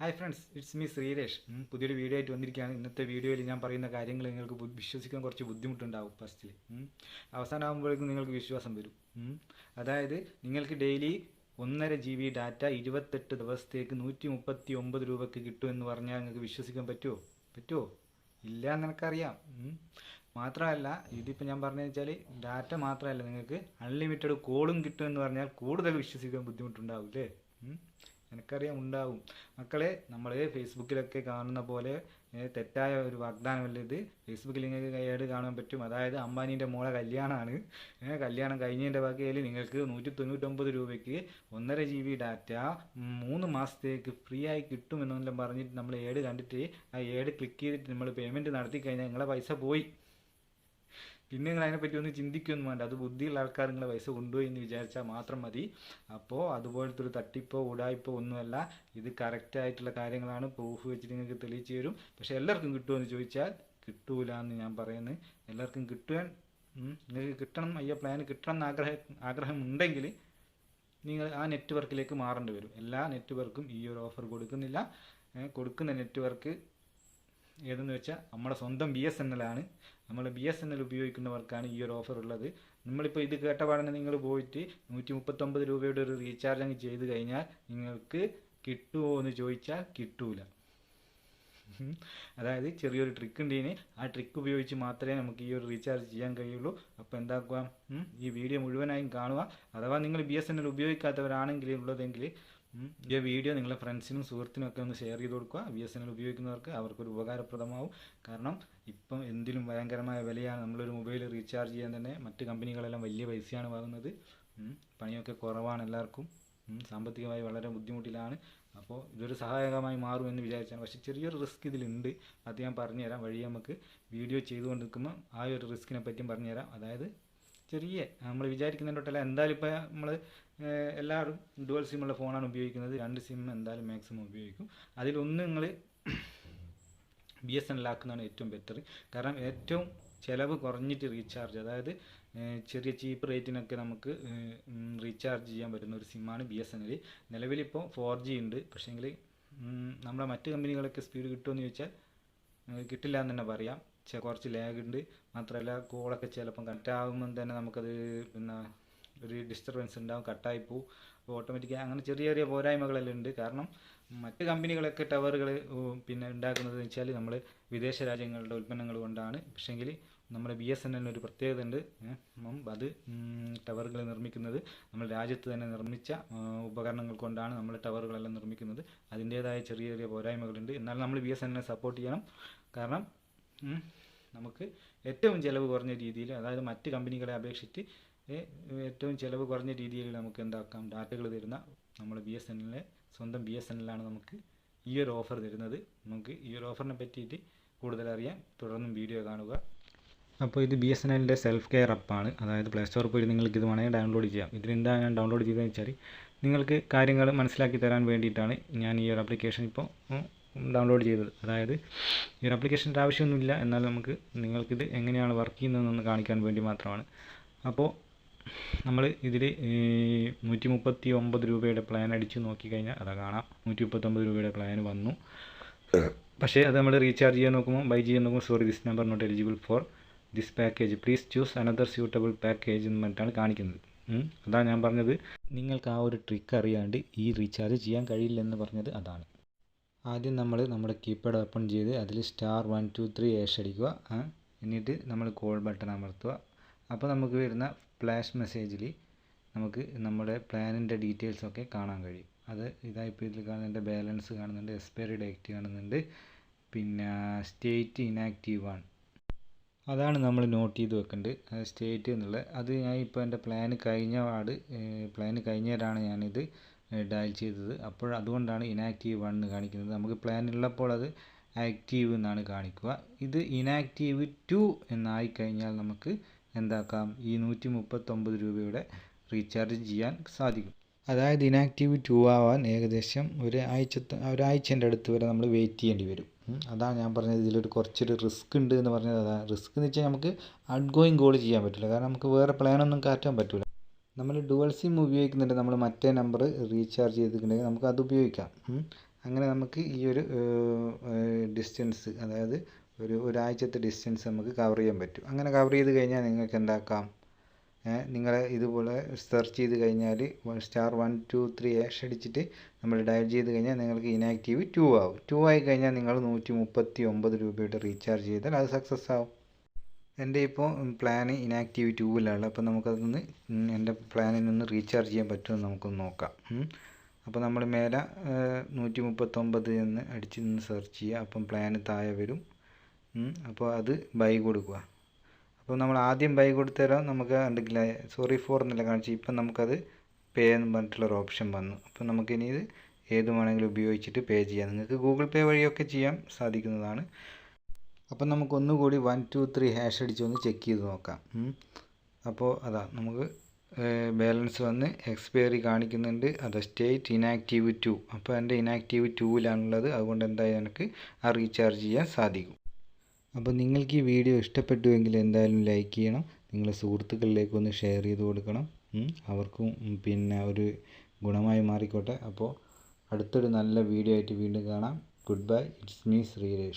Hi friends it's me Sreeresh പുതിയൊരു video ആയിട്ട് വന്നിരിക്കുകയാണ്. ഇന്നത്തെ വീഡിയോയിൽ ഞാൻ പറയുന്ന കാര്യങ്ങൾ നിങ്ങൾക്ക് വിശ്വസിക്കാൻ കുറച്ച് ബുദ്ധിമുട്ടുണ്ടാവും ഫസ്റ്റിൽ അവസാനമാകുമ്പോഴേക്കും നിങ്ങൾക്ക് വിശ്വാസം വരും. അതായത് നിങ്ങൾക്ക് ഡെയിലി ഒന്നര ജി ബി ഡാറ്റ ഇരുപത്തെട്ട് ദിവസത്തേക്ക് നൂറ്റി മുപ്പത്തി ഒമ്പത് രൂപയ്ക്ക് കിട്ടുമെന്ന് പറഞ്ഞാൽ നിങ്ങൾക്ക് വിശ്വസിക്കാൻ പറ്റുമോ പറ്റുമോ ഇല്ല എന്ന് എനിക്കറിയാം. മാത്രമല്ല ഇതിപ്പോൾ ഞാൻ പറഞ്ഞതെന്ന് വെച്ചാൽ ഡാറ്റ മാത്രമല്ല നിങ്ങൾക്ക് അൺലിമിറ്റഡ് കോളും കിട്ടുമെന്ന് പറഞ്ഞാൽ കൂടുതൽ വിശ്വസിക്കാൻ ബുദ്ധിമുട്ടുണ്ടാവും അല്ലേ ഉം. എനിക്കറിയാം ഉണ്ടാവും. മക്കളെ നമ്മൾ ഫേസ്ബുക്കിലൊക്കെ കാണുന്ന പോലെ തെറ്റായ ഒരു വാഗ്ദാനമല്ല ഇത്? ഫേസ്ബുക്കിൽ നിങ്ങൾക്ക് കൈയാട് കാണാൻ പറ്റും. അതായത് അമ്പാനീന്റെ മോളെ കല്യാണമാണ് കല്യാണം കഴിഞ്ഞതിന്റെ ബാക്കിയിൽ നിങ്ങൾക്ക് നൂറ്റി തൊണ്ണൂറ്റൊമ്പത് രൂപയ്ക്ക് ഒന്നര ജി ബി ഡാറ്റ മൂന്ന് മാസത്തേക്ക് ഫ്രീ ആയി കിട്ടുമെന്നെല്ലാം പറഞ്ഞിട്ട് നമ്മൾ ഏഡ് കണ്ടിട്ട് ആ ഏഡ് ക്ലിക്ക് ചെയ്തിട്ട് നമ്മൾ പേയ്മെന്റ് നടത്തി കഴിഞ്ഞാൽ നിങ്ങളെ പൈസ പോയി. പിന്നെ നിങ്ങൾ അതിനെപ്പറ്റി ഒന്ന് ചിന്തിക്കൊന്നും വേണ്ട. അത് ബുദ്ധിയുള്ള ആൾക്കാർ നിങ്ങളെ പൈസ കൊണ്ടുപോയി എന്ന് വിചാരിച്ചാൽ മാത്രം മതി. അപ്പോൾ അതുപോലത്തെ ഒരു തട്ടിപ്പോ ഉടായ്പോ ഒന്നുമല്ല. ഇത് കറക്റ്റ് ആയിട്ടുള്ള കാര്യങ്ങളാണ്. പ്രൂഫ് വെച്ചിട്ട് നിങ്ങൾക്ക് തെളിയിച്ചു തരും. പക്ഷെ എല്ലാവർക്കും കിട്ടുമോ എന്ന് ചോദിച്ചാൽ കിട്ടൂല എന്ന് ഞാൻ പറയുന്നത് എല്ലാവർക്കും കിട്ടുവാൻ നിങ്ങൾക്ക് കിട്ടണം അയ്യ പ്ലാൻ കിട്ടണം എന്ന് ആഗ്രഹം ആഗ്രഹം ഉണ്ടെങ്കിൽ നിങ്ങൾ ആ നെറ്റ്വർക്കിലേക്ക് മാറേണ്ടി വരും. എല്ലാ നെറ്റ്വർക്കും ഈ ഒരു ഓഫർ കൊടുക്കുന്നില്ല. കൊടുക്കുന്ന നെറ്റ്വർക്ക് ഏതെന്ന് വെച്ചാൽ നമ്മുടെ സ്വന്തം ബി എസ് എൻ എൽ ആണ്. നമ്മൾ ബി എസ് എൻ എൽ ഉപയോഗിക്കുന്നവർക്കാണ് ഈ ഒരു ഓഫർ ഉള്ളത്. നമ്മളിപ്പോൾ ഇത് കേട്ട പാടനെ നിങ്ങൾ പോയിട്ട് നൂറ്റി മുപ്പത്തൊമ്പത് രൂപയുടെ ഒരു റീചാർജ് അങ്ങ് ചെയ്ത് കഴിഞ്ഞാൽ നിങ്ങൾക്ക് കിട്ടുമോ എന്ന് ചോദിച്ചാൽ കിട്ടൂല. അതായത് ചെറിയൊരു ട്രിക്ക് ഉണ്ട് ഇനി ആ ട്രിക്ക് ഉപയോഗിച്ച് മാത്രമേ നമുക്ക് ഈ ഒരു റീചാർജ് ചെയ്യാൻ കഴിയുള്ളൂ. അപ്പോൾ എന്താക്കുക? ഈ വീഡിയോ മുഴുവനായും കാണുക. അഥവാ നിങ്ങൾ ബി എസ് എൻ എൽ ഉപയോഗിക്കാത്തവരാണെങ്കിൽ ഉള്ളതെങ്കിൽ ഈ വീഡിയോ നിങ്ങളുടെ ഫ്രണ്ട്സിനും സുഹൃത്തിനും ഒക്കെ ഒന്ന് ഷെയർ ചെയ്ത് കൊടുക്കുക. ബി എസ് എൻ എൽ ഉപയോഗിക്കുന്നവർക്ക് അവർക്കൊരു ഉപകാരപ്രദമാവും. കാരണം ഇപ്പം എന്തിലും ഭയങ്കരമായ വിലയാണ് നമ്മളൊരു മൊബൈൽ റീചാർജ് ചെയ്യാൻ തന്നെ മറ്റ് കമ്പനികളെല്ലാം വലിയ പൈസയാണ് വാങ്ങുന്നത്. പണിയൊക്കെ കുറവാണ് എല്ലാവർക്കും. സാമ്പത്തികമായി വളരെ ബുദ്ധിമുട്ടിലാണ്. അപ്പോൾ ഇതൊരു സഹായകമായി മാറുമെന്ന് വിചാരിച്ചാണ്. പക്ഷേ ചെറിയൊരു റിസ്ക് ഇതിലുണ്ട്. അത് ഞാൻ പറഞ്ഞുതരാം. വഴി നമുക്ക് വീഡിയോ ചെയ്തുകൊണ്ട് നിൽക്കുമ്പോൾ ആ ഒരു റിസ്കിനെ പറ്റിയും പറഞ്ഞുതരാം. അതായത് ചെറിയ നമ്മൾ വിചാരിക്കുന്നതിന്റെ എന്തായാലും ഇപ്പോൾ നമ്മൾ എല്ലാവരും ഡുവൽ സിമ്മുള്ള ഫോണാണ് ഉപയോഗിക്കുന്നത്. രണ്ട് സിം എന്തായാലും മാക്സിമം ഉപയോഗിക്കും. അതിലൊന്ന് നിങ്ങൾ ബി എസ് എൻ ഏറ്റവും ബെറ്റർ കാരണം ഏറ്റവും ചിലവ് കുറഞ്ഞിട്ട് റീചാർജ് അതായത് ചെറിയ ചീപ്പ് റേറ്റിനൊക്കെ നമുക്ക് റീചാർജ് ചെയ്യാൻ പറ്റുന്ന ഒരു സിമ്മാണ് ബി എസ് എൻ എൽ നിലവിലിപ്പോൾ ഫോർ ജി ഉണ്ട്. പക്ഷേങ്കിൽ നമ്മുടെ മറ്റ് കമ്പനികളൊക്കെ സ്പീഡ് കിട്ടുമെന്ന് ചോദിച്ചാൽ കിട്ടില്ല എന്ന് തന്നെ പറയാം. കുറച്ച് ലാഗ് ഉണ്ട് മാത്രമല്ല കോളൊക്കെ ചിലപ്പം കട്ടാകുമ്പം തന്നെ നമുക്കത് പിന്നെ ഒരു ഡിസ്റ്റർബൻസ് ഉണ്ടാവും കട്ടായി പോവും. അപ്പോൾ ഓട്ടോമാറ്റിക്കായി അങ്ങനെ ചെറിയ ചെറിയ പോരായ്മകളെല്ലാം ഉണ്ട് കാരണം മറ്റ് കമ്പനികളൊക്കെ ടവറുകൾ പിന്നെ ഉണ്ടാക്കുന്നത് വെച്ചാൽ നമ്മൾ വിദേശ രാജ്യങ്ങളുടെ ഉൽപ്പന്നങ്ങൾ കൊണ്ടാണ്. പക്ഷേങ്കിൽ നമ്മുടെ ബി എസ് എൻ എല്ലിന് ഒരു പ്രത്യേകത ഉണ്ട് അപ്പം അത് ടവറുകൾ നിർമ്മിക്കുന്നത് നമ്മൾ രാജ്യത്ത് തന്നെ നിർമ്മിച്ച ഉപകരണങ്ങൾ കൊണ്ടാണ് നമ്മൾ ടവറുകളെല്ലാം നിർമ്മിക്കുന്നത്. അതിന്റേതായ ചെറിയ ചെറിയ പോരായ്മകളുണ്ട് എന്നാലും നമ്മൾ ബി എസ് എൻ എല്ലിനെ സപ്പോർട്ട് ചെയ്യണം. കാരണം നമുക്ക് ഏറ്റവും ചിലവ് കുറഞ്ഞ രീതിയിൽ അതായത് മറ്റ് കമ്പനികളെ അപേക്ഷിച്ച് ഏറ്റവും ചിലവ് കുറഞ്ഞ രീതിയിൽ നമുക്ക് എന്താക്കാം? ഡാറ്റകൾ തരുന്ന നമ്മൾ ബി എസ് എൻ എല്ലിലെ സ്വന്തം ബി എസ് എൻ എല്ലാണ് നമുക്ക് ഈ ഒരു ഓഫർ തരുന്നത്. നമുക്ക് ഈ ഒരു ഓഫറിനെ പറ്റിയിട്ട് കൂടുതൽ അറിയാൻ തുടർന്നും വീഡിയോ കാണുക. അപ്പോൾ ഇത് ബി എസ് എൻ എല്ലിന്റെ സെൽഫ് കെയർ അപ്പാണ് അതായത് പ്ലേ സ്റ്റോർ പോയി നിങ്ങൾക്ക് ഇത് വേണമെങ്കിൽ ഡൗൺലോഡ് ചെയ്യാം. ഇതിനെന്താ ഞാൻ ഡൗൺലോഡ് ചെയ്തതെന്ന് വെച്ചാൽ നിങ്ങൾക്ക് കാര്യങ്ങൾ മനസ്സിലാക്കി തരാൻ വേണ്ടിയിട്ടാണ് ഞാൻ ഈ ഒരു ആപ്ലിക്കേഷൻ ഇപ്പോൾ ഡൗൺലോഡ് ചെയ്തത്. അതായത് ഈ ഒരു ആപ്ലിക്കേഷന്റെ ആവശ്യമൊന്നുമില്ല. എന്നാൽ നമുക്ക് നിങ്ങൾക്കിത് എങ്ങനെയാണ് വർക്ക് ചെയ്യുന്നതെന്ന് കാണിക്കാൻ വേണ്ടി മാത്രമാണ്. അപ്പോൾ നമ്മൾ ഇതിൽ നൂറ്റി മുപ്പത്തി ഒമ്പത് രൂപയുടെ പ്ലാൻ അടിച്ച് നോക്കിക്കഴിഞ്ഞാൽ അതാ കാണാം. നൂറ്റി മുപ്പത്തൊമ്പത് രൂപയുടെ പ്ലാൻ വന്നു. പക്ഷേ അത് നമ്മൾ റീചാർജ് ചെയ്യാൻ നോക്കുമ്പോൾ ബൈ ചെയ്യാൻ നോക്കുമ്പോൾ sorry this number not eligible for this package please choose another suitable package എന്ന് പറഞ്ഞിട്ടാണ് കാണിക്കുന്നത്. അതാണ് അതാ ഞാൻ പറഞ്ഞത്. നിങ്ങൾക്ക് ആ ഒരു ട്രിക്ക് അറിയാണ്ട് ഈ റീചാർജ് ചെയ്യാൻ കഴിയില്ലെന്ന് പറഞ്ഞത് അതാണ്. ആദ്യം നമ്മൾ നമ്മുടെ കീപാഡ് ഓപ്പൺ ചെയ്ത് അതിൽ star one two three hash അടിക്കുക. എന്നിട്ട് നമ്മൾ കോൾ ബട്ടൺ അമർത്തുക. അപ്പോൾ നമുക്ക് വരുന്ന ഫ്ലാഷ് മെസ്സേജിൽ നമുക്ക് നമ്മുടെ പ്ലാനിന്റെ ഡീറ്റെയിൽസൊക്കെ കാണാൻ കഴിയും. അത് ഇതായിപ്പോൾ ഇതിൽ കാണുന്നുണ്ട് ബാലൻസ് കാണുന്നുണ്ട് എക്സ്പയറി ഡേറ്റ് കാണുന്നുണ്ട് പിന്നെ സ്റ്റേറ്റ് ഇനാക്റ്റീവ് ആണ്. അതാണ് നമ്മൾ നോട്ട് ചെയ്ത് വെക്കേണ്ടത് സ്റ്റേറ്റ് എന്നുള്ളത് അത് ഞാൻ ഇപ്പോൾ എന്റെ പ്ലാന് കഴിഞ്ഞ പാട് പ്ലാന് കഴിഞ്ഞേരാണ് ഞാനിത് ഡയൽ ചെയ്തത്. അപ്പോൾ അതുകൊണ്ടാണ് ഇനാക്റ്റീവ് എന്ന് കാണിക്കുന്നത്. നമുക്ക് പ്ലാൻ ഉള്ളപ്പോൾ അത് ആക്റ്റീവ് എന്നാണ് കാണിക്കുക. ഇത് ഇനാക്റ്റീവ് ടു എന്നായി കഴിഞ്ഞാൽ നമുക്ക് എന്താക്കാം? ഈ നൂറ്റി മുപ്പത്തൊമ്പത് രൂപയുടെ റീചാർജ് ചെയ്യാൻ സാധിക്കും. അതായത് ഇനാക്റ്റീവ് ടു ആവാൻ ഏകദേശം ഒരു ആഴ്ചത്തെ ഒരാഴ്ചന്റെ അടുത്ത് വരെ നമ്മൾ വെയിറ്റ് ചെയ്യേണ്ടി വരും. അതാണ് ഞാൻ പറഞ്ഞത്. ഇതിലൊരു കുറച്ചൊരു റിസ്ക് ഉണ്ട് എന്ന് പറഞ്ഞത്. അതാണ് റിസ്ക് എന്ന് വെച്ചാൽ നമുക്ക് ഔട്ട് കോൾ ചെയ്യാൻ പറ്റില്ല കാരണം നമുക്ക് വേറെ പ്ലാനൊന്നും കാറ്റാൻ പറ്റില്ല നമ്മൾ ഡുവൽ സിം ഉപയോഗിക്കുന്നുണ്ട് നമ്മൾ മറ്റേ നമ്പർ റീചാർജ് ചെയ്തിട്ടുണ്ടെങ്കിൽ നമുക്ക് അത് ഉപയോഗിക്കാം. അങ്ങനെ നമുക്ക് ഈ ഒരു ഡിസ്റ്റൻസ് അതായത് ഒരു ഒരാഴ്ചത്തെ ഡിസ്റ്റൻസ് നമുക്ക് കവർ ചെയ്യാൻ പറ്റും. അങ്ങനെ കവർ ചെയ്ത് കഴിഞ്ഞാൽ നിങ്ങൾക്ക് എന്താക്കാം? നിങ്ങൾ ഇതുപോലെ സെർച്ച് ചെയ്ത് കഴിഞ്ഞാൽ star one two three hash അടിച്ചിട്ട് നമ്മൾ ഡയൽ ചെയ്ത് കഴിഞ്ഞാൽ നിങ്ങൾക്ക് ഇനാക്റ്റീവ് ടു ആവും. ടു ആയി കഴിഞ്ഞാൽ നിങ്ങൾ നൂറ്റി മുപ്പത്തി ഒമ്പത് രൂപയുടെ റീചാർജ് ചെയ്താൽ അത് സക്സസ് ആവും. എന്റെ ഇപ്പോൾ പ്ലാൻ ഇനാക്റ്റീവ് ട്യൂബിലാണ് അപ്പോൾ നമുക്കതൊന്ന് എന്റെ പ്ലാനിൽ നിന്ന് റീചാർജ് ചെയ്യാൻ പറ്റുമെന്ന് നമുക്കൊന്ന് നോക്കാം. അപ്പോൾ നമ്മൾ മേലെ നൂറ്റി മുപ്പത്തൊമ്പത് എന്ന് അടിച്ച് നിന്ന് സെർച്ച് ചെയ്യുക. അപ്പം പ്ലാന് താഴെ വരും. അപ്പോൾ അത് ബൈ കൊടുക്കുക. അപ്പോൾ നമ്മൾ ആദ്യം ബൈ കൊടുത്തരാം. നമുക്ക് ഉണ്ടെങ്കിൽ സോറി ഫോർ എന്നല്ല കാണിച്ചു ഇപ്പം നമുക്കത് പേ എന്ന് പറഞ്ഞിട്ടുള്ളൊരു ഓപ്ഷൻ വന്നു. അപ്പോൾ നമുക്കിനി ഇത് ഏത് വേണമെങ്കിലും ഉപയോഗിച്ചിട്ട് പേ ചെയ്യാം. നിങ്ങൾക്ക് ഗൂഗിൾ പേ വഴിയൊക്കെ ചെയ്യാൻ സാധിക്കുന്നതാണ്. അപ്പം നമുക്ക് ഒന്നുകൂടി വൺ ടു ത്രീ ഹാഷ് അടിച്ച് ഒന്ന് ചെക്ക് ചെയ്ത് നോക്കാം. അപ്പോൾ അതാ നമുക്ക് ബാലൻസ് വന്ന് എക്സ്പയറി കാണിക്കുന്നുണ്ട്. അത് സ്റ്റേറ്റ് ഇനാക്റ്റീവ് ടു അപ്പോൾ എന്റെ ഇനാക്റ്റീവ് ടൂവിലാണുള്ളത് അതുകൊണ്ട് എന്തായാലും എനിക്ക് ആ റീചാർജ് ചെയ്യാൻ സാധിക്കും. അപ്പോൾ നിങ്ങൾക്ക് ഈ വീഡിയോ ഇഷ്ടപ്പെട്ടുവെങ്കിൽ എന്തായാലും ലൈക്ക് ചെയ്യണം. നിങ്ങളെ സുഹൃത്തുക്കളിലേക്ക് ഒന്ന് ഷെയർ ചെയ്ത് കൊടുക്കണം. അവർക്കും പിന്നെ ഒരു ഗുണമായി മാറിക്കോട്ടെ. അപ്പോൾ അടുത്തൊരു നല്ല വീഡിയോ ആയിട്ട് വീണ്ടും കാണാം. Good bye it's me Sreeresh